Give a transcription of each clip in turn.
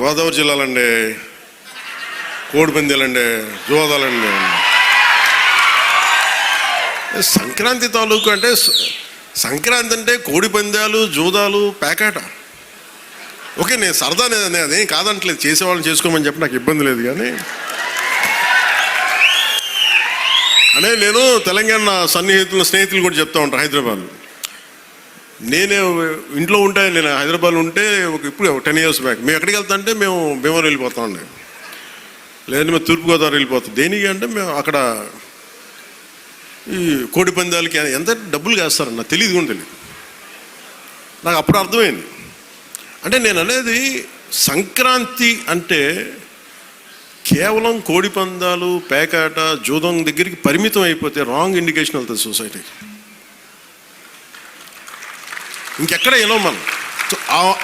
గోదావరి జిల్లాలండి కోడిపందాలండి జోదాలండి సంక్రాంతి తాలూకు అంటే సంక్రాంతి అంటే కోడిపందాలు జూదాలు పేకాట. ఓకే నేను సరదా నేను అదేం కాదంటలేదు చేసేవాళ్ళని చేసుకోమని చెప్పి నాకు ఇబ్బంది లేదు కానీ. అనే నేను తెలంగాణ సన్నిహితులు స్నేహితులు కూడా చెప్తా ఉంటాను హైదరాబాద్ నేనే ఇంట్లో ఉంటే నేను హైదరాబాద్లో ఉంటే ఒక ఇప్పుడు టెన్ ఇయర్స్ బ్యాక్ మేము ఎక్కడికి వెళ్తా అంటే మేము భీమవరం వెళ్ళిపోతాం అండి. లేదంటే మేము తూర్పుగోదావరి వెళ్ళిపోతాం. దేనికి అంటే మేము అక్కడ ఈ కోడి పందాలకి ఎంత డబ్బులు వేస్తారని నాకు తెలియదు కూడా తెలియదు నాకు అప్పుడు అర్థమైంది. అంటే నేను అనేది సంక్రాంతి అంటే కేవలం కోడి పందాలు పేకాట జూదం దగ్గరికి పరిమితం అయిపోతే రాంగ్ ఇండికేషన్ వెళ్తుంది సొసైటీకి ఇంకెక్కడ ఎలో మనం?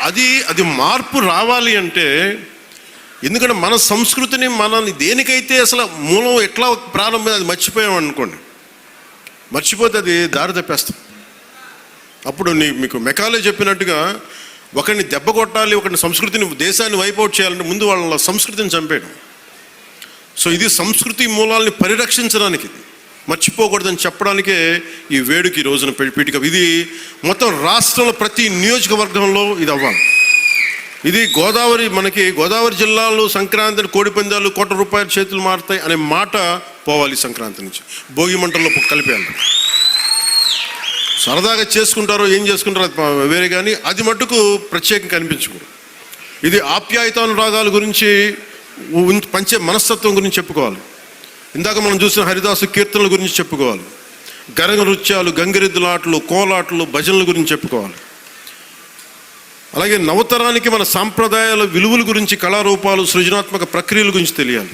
అది అది మార్పు రావాలి అంటే ఎందుకంటే మన సంస్కృతిని మనల్ని దేనికైతే అసలు మూలం ఎట్లా ప్రారంభం అది మర్చిపోయాం అనుకోండి. మర్చిపోతే అది దారి తప్పేస్తాం అప్పుడు నీ మీకు మెకాలే చెప్పినట్టుగా ఒకరిని దెబ్బ కొట్టాలి ఒకరిని సంస్కృతిని దేశాన్ని వైపౌట్ చేయాలంటే ముందు వాళ్ళ సంస్కృతిని చంపేయడం. సో ఇది సంస్కృతి మూలాల్ని పరిరక్షించడానికి మర్చిపోకూడదని చెప్పడానికే ఈ వేడుక ఈ రోజున పీ- పీఠిక. ఇది మొత్తం రాష్ట్రంలో ప్రతి నియోజకవర్గంలో ఇది అవ్వాలి. ఇది గోదావరి మనకి గోదావరి జిల్లాలో సంక్రాంతి కోడి పందాలు కోట్ల రూపాయల చేతులు మారుతాయి అనే మాట పోవాలి సంక్రాంతి నుంచి. భోగి మంటల్లో కలిపేయాలి సరదాగా చేసుకుంటారో ఏం చేసుకుంటారో అది వేరే కానీ అది మటుకు ప్రత్యేకంగా కనిపించకూడదు. ఇది ఆప్యాయతానురాగాల గురించి పంచే మనస్తత్వం గురించి చెప్పుకోవాలి. ఇందాక మనం చూసిన హరిదాసు కీర్తనల గురించి చెప్పుకోవాలి. గరగ నృత్యాలు గంగిరెద్దులాటలు కోలాటలు భజనల గురించి చెప్పుకోవాలి. అలాగే నవతరానికి మన సాంప్రదాయాల విలువల గురించి కళారూపాలు సృజనాత్మక ప్రక్రియల గురించి తెలియాలి.